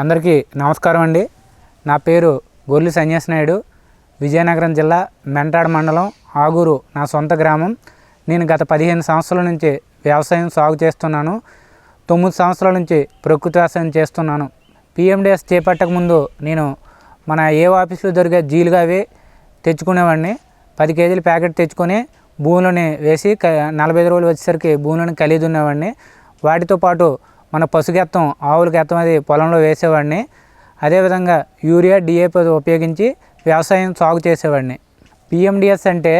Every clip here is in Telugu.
అందరికీ నమస్కారం అండి. నా పేరు గొర్లి సన్యాసి నాయుడు. విజయనగరం జిల్లా మెంటాడ మండలం ఆగూరు నా సొంత గ్రామం. నేను గత పదిహేను సంవత్సరాల నుంచి వ్యవసాయం సాగు చేస్తున్నాను. తొమ్మిది సంవత్సరాల నుంచి ప్రకృతి వ్యవసాయం చేస్తున్నాను. పిఎండిఎస్ చేపట్టక ముందు నేను మన ఏ ఆఫీసులో దొరికే జీలుగా అవి తెచ్చుకునేవాడిని. పది కేజీల ప్యాకెట్ తెచ్చుకొని భూమిలోనే వేసి క నలభై ఐదు రోజులు వచ్చేసరికి భూమిలోనే కలిగి ఉన్నవాడిని వాటితో పాటు మన పసుగెత్తం ఆవుల గెత్తం అది పొలంలో వేసేవాడిని. అదేవిధంగా యూరియా డిఏపి ఉపయోగించి వ్యవసాయం సాగు చేసేవాడిని. పిఎండిఎస్ అంటే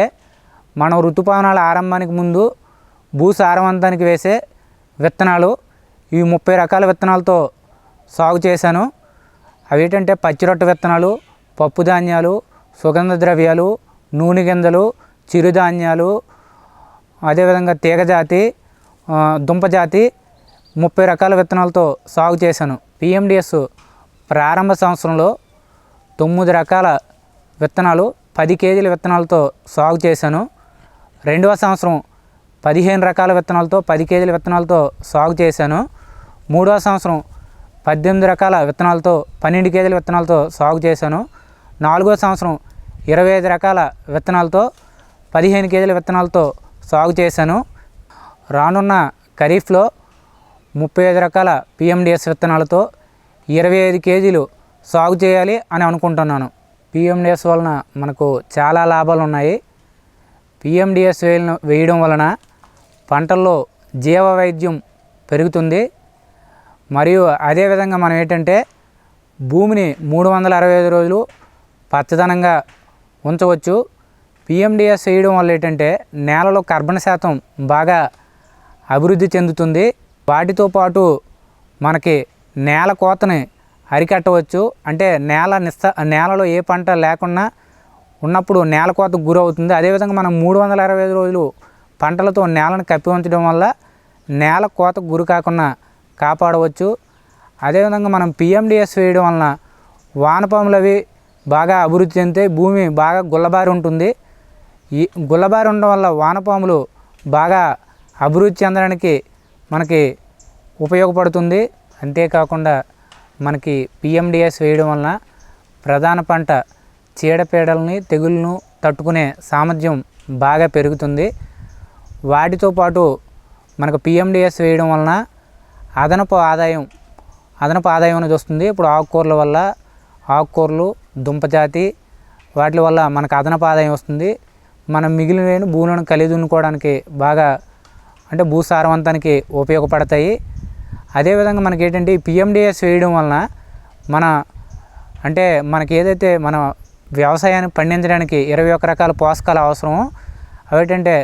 మనం ఋతుపవనాల ఆరంభానికి ముందు భూసారవంతానికి వేసే విత్తనాలు. ఈ ముప్పై రకాల విత్తనాలతో సాగు చేశాను. అవి ఏంటంటే పచ్చిరొట్ట విత్తనాలు పప్పు ధాన్యాలు సుగంధ ద్రవ్యాలు నూనె గింజలు చిరుధాన్యాలు అదేవిధంగా తీగజాతి దుంపజాతి ముప్పై రకాల విత్తనాలతో సాగు చేశాను. పిఎండిఎస్ ప్రారంభ సంవత్సరంలో తొమ్మిది రకాల విత్తనాలు పది కేజీల విత్తనాలతో సాగు చేశాను. రెండవ సంవత్సరం పదిహేను రకాల విత్తనాలతో పది కేజీల విత్తనాలతో సాగు చేశాను. మూడవ సంవత్సరం పద్దెనిమిది రకాల విత్తనాలతో పన్నెండు కేజీల విత్తనాలతో సాగు చేశాను. నాలుగో సంవత్సరం ఇరవై ఐదు రకాల విత్తనాలతో పదిహేను కేజీల విత్తనాలతో సాగు చేశాను. రానున్న ఖరీఫ్లో ముప్పై ఐదు రకాల పిఎండిఎస్ విత్తనాలతో ఇరవై ఐదు కేజీలు సాగు చేయాలి అని అనుకుంటున్నాను. పిఎండిఎస్ వలన మనకు చాలా లాభాలు ఉన్నాయి. పిఎండిఎస్ వేయడం వేయడం వలన పంటల్లో జీవ వైద్యం పెరుగుతుంది. మరియు అదేవిధంగా మనం ఏంటంటే భూమిని మూడు వందల అరవై ఐదు రోజులు పచ్చదనంగా ఉంచవచ్చు. పిఎండిఎస్ వేయడం వల్ల ఏంటంటే నేలలో కర్బన శాతం బాగా అభివృద్ధి చెందుతుంది. వాటితో పాటు మనకి నేల కోతని అరికట్టవచ్చు. అంటే నేల నిస్త నేలలో ఏ పంట లేకుండా ఉన్నప్పుడు నేల కోతకు గురవుతుంది. అదేవిధంగా మనం మూడు వందల అరవై ఐదు రోజులు పంటలతో నేలను కప్పి ఉంచడం వల్ల నేల కోతకు గురి కాకుండా కాపాడవచ్చు. అదేవిధంగా మనం పిఎండిఎస్ వేయడం వలన వానపాములు అవి బాగా అభివృద్ధి చెందితే భూమి బాగా గుల్లబారి ఉంటుంది. ఈ గుల్లబారి ఉండడం వల్ల వానపాములు బాగా అభివృద్ధి చెందడానికి మనకి ఉపయోగపడుతుంది. అంతేకాకుండా మనకి పిఎండిఎస్ వేయడం వలన ప్రధాన పంట చీడపీడల్ని తెగుళ్ళను తట్టుకునే సామర్థ్యం బాగా పెరుగుతుంది. వాటితో పాటు మనకు పిఎండిఎస్ వేయడం వలన అదనపు ఆదాయం అదనపు ఆదాయం అనేది వస్తుంది. ఇప్పుడు ఆకుకూరల వల్ల ఆకుకూరలు దుంపజాతి వాటి వల్ల మనకు అదనపు ఆదాయం వస్తుంది. మనం మిగిలిన భూములను కలిగి దున్నుకోవడానికి బాగా అంటే భూసారవంతానికి ఉపయోగపడతాయి. అదేవిధంగా మనకి ఏంటంటే ఈ పిఎండిఎస్ వేయడం వలన మన అంటే మనకి ఏదైతే మన వ్యవసాయాన్ని పండించడానికి ఇరవై ఒక రకాల పోషకాలు అవసరమో అవేటంటే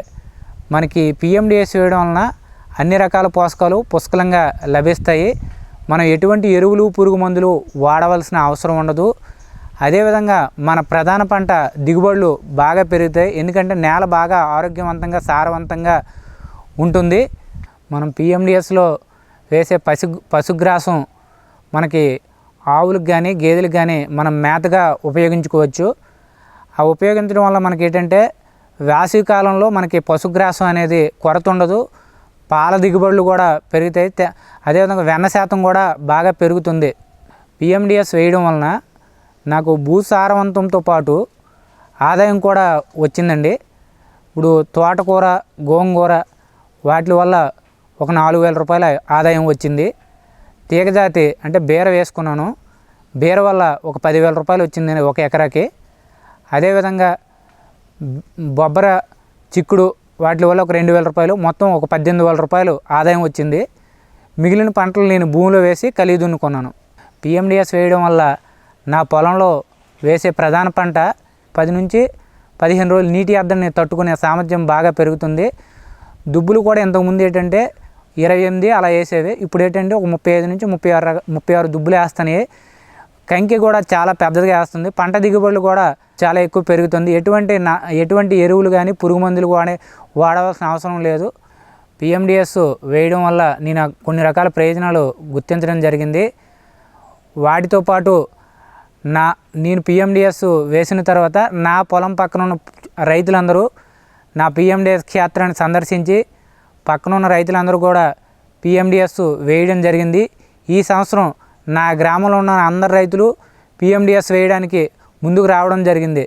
మనకి పిఎండిఎస్ వేయడం వలన అన్ని రకాల పోషకాలు పుష్కలంగా లభిస్తాయి. మనం ఎటువంటి ఎరువులు పురుగు మందులు వాడవలసిన అవసరం ఉండదు. అదేవిధంగా మన ప్రధాన పంట దిగుబడులు బాగా పెరుగుతాయి. ఎందుకంటే నేల బాగా ఆరోగ్యవంతంగా సారవంతంగా ఉంటుంది. మనం పిఎండిఎస్లో వేసే పశు పశుగ్రాసం మనకి ఆవులకు కానీ గేదెలకు కానీ మనం మేతగా ఉపయోగించుకోవచ్చు. ఆ ఉపయోగించడం వల్ల మనకి ఏంటంటే వేసవి కాలంలో మనకి పశుగ్రాసం అనేది కొరత ఉండదు. పాల దిగుబడులు కూడా పెరుగుతాయి. తే- అదేవిధంగా వెన్న శాతం కూడా బాగా పెరుగుతుంది. పిఎండిఎస్ వేయడం వలన నాకు భూసారవంతంతో పాటు ఆదాయం కూడా వచ్చిందండి. ఇప్పుడు తోటకూర గోంగూర వాటి వల్ల ఒక నాలుగు వేల రూపాయల ఆదాయం వచ్చింది. తీగజాతి అంటే బీర వేసుకున్నాను. బీర వల్ల ఒక పదివేల రూపాయలు వచ్చింది ఒక ఎకరాకి. అదేవిధంగా బొబ్బర చిక్కుడు వాటి వల్ల ఒక రెండు వేల రూపాయలు మొత్తం ఒక పద్దెనిమిది వేల రూపాయలు ఆదాయం వచ్చింది. మిగిలిన పంటలు నేను భూమిలో వేసి కలిగి దున్నుకున్నాను పిఎండిఎస్ వేయడం వల్ల నా పొలంలో వేసే ప్రధాన పంట పది నుంచి పదిహేను రోజులు నీటి అద్దరిని తట్టుకునే సామర్థ్యం బాగా పెరుగుతుంది. దుబ్బులు కూడా ఇంతకుముందు ఏంటంటే ఇరవై ఎనిమిది అలా వేసేవి. ఇప్పుడు ఏంటంటే ఒక ముప్పై ఐదు నుంచి ముప్పై ఆరు ముప్పై ఆరు దుబ్బులు వేస్తున్నాయి. కంకి కూడా చాలా పెద్దదిగా వేస్తుంది. పంట దిగుబడులు కూడా చాలా ఎక్కువ పెరుగుతుంది. ఎటువంటి నా ఎటువంటి ఎరువులు కానీ పురుగు మందులు కానీ వాడవలసిన అవసరం లేదు. పిఎండిఎస్ వేయడం వల్ల నేను కొన్ని రకాల ప్రయోజనాలు గుర్తించడం జరిగింది. వాటితో పాటు నా నేను పిఎండిఎస్ వేసిన తర్వాత నా పొలం పక్కన ఉన్న రైతులందరూ నా పిఎండిఎస్ క్షేత్రాన్ని సందర్శించి పక్కన ఉన్న రైతులందరూ కూడా పిఎండిఎస్ వేయడం జరిగింది. ఈ సంవత్సరం నా గ్రామంలో ఉన్న అందరు రైతులు పిఎండిఎస్ వేయడానికి ముందుకు రావడం జరిగింది.